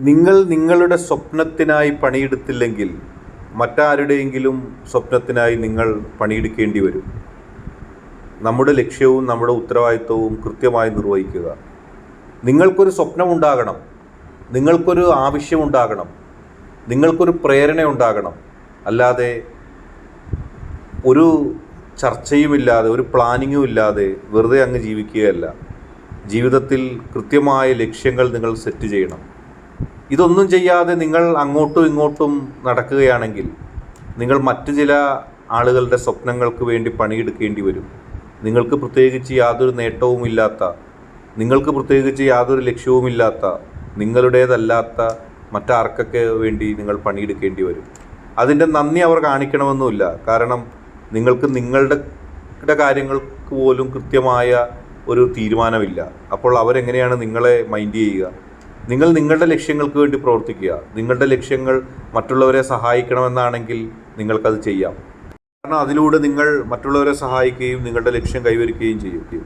നിങ്ങൾ നിങ്ങളുടെ സ്വപ്നത്തിനായി പണിയെടുത്തില്ലെങ്കിൽ മറ്റാരുടെയെങ്കിലും സ്വപ്നത്തിനായി നിങ്ങൾ പണിയെടുക്കേണ്ടി വരും. നമ്മുടെ ലക്ഷ്യവും നമ്മുടെ ഉത്തരവാദിത്വവും കൃത്യമായി നിർവഹിക്കുക. നിങ്ങൾക്കൊരു സ്വപ്നമുണ്ടാകണം. നിങ്ങൾക്കൊരു ആവശ്യമുണ്ടാകണം. നിങ്ങൾക്കൊരു പ്രേരണ ഉണ്ടാകണം അല്ലാതെ ഒരു ചർച്ചയുമില്ലാതെ ഒരു പ്ലാനിങ്ങും ഇല്ലാതെ വെറുതെ അങ്ങ് ജീവിക്കുകയല്ല. ജീവിതത്തിൽ കൃത്യമായ ലക്ഷ്യങ്ങൾ നിങ്ങൾ സെറ്റ് ചെയ്യണം. ഇതൊന്നും ചെയ്യാതെ നിങ്ങൾ അങ്ങോട്ടും ഇങ്ങോട്ടും നടക്കുകയാണെങ്കിൽ നിങ്ങൾ മറ്റു ചില ആളുകളുടെ സ്വപ്നങ്ങൾക്ക് വേണ്ടി പണിയെടുക്കേണ്ടി വരും. നിങ്ങൾക്ക് പ്രത്യേകിച്ച് യാതൊരു നേട്ടവുമില്ലാത്ത നിങ്ങൾക്ക് പ്രത്യേകിച്ച് യാതൊരു ലക്ഷ്യവുമില്ലാത്ത നിങ്ങളുടേതല്ലാത്ത മറ്റാർക്കൊക്കെ വേണ്ടി നിങ്ങൾ പണിയെടുക്കേണ്ടി വരും. അതിന്റെ നന്ദി അവർ കാണിക്കണമെന്നുമില്ല. കാരണം നിങ്ങൾക്ക് നിങ്ങളുടെ കാര്യങ്ങൾക്ക് പോലും കൃത്യമായ ഒരു തീരുമാനമില്ല. അപ്പോൾ അവരെങ്ങനെയാണ് നിങ്ങളെ മൈൻഡ് ചെയ്യുക? നിങ്ങൾ നിങ്ങളുടെ ലക്ഷ്യങ്ങൾക്ക് വേണ്ടി പ്രവർത്തിക്കുക. നിങ്ങളുടെ ലക്ഷ്യങ്ങൾ മറ്റുള്ളവരെ സഹായിക്കണമെന്നാണെങ്കിൽ നിങ്ങൾക്കത് ചെയ്യാം. കാരണം അതിലൂടെ നിങ്ങൾ മറ്റുള്ളവരെ സഹായിക്കുകയും നിങ്ങളുടെ ലക്ഷ്യം കൈവരിക്കുകയും ചെയ്യും.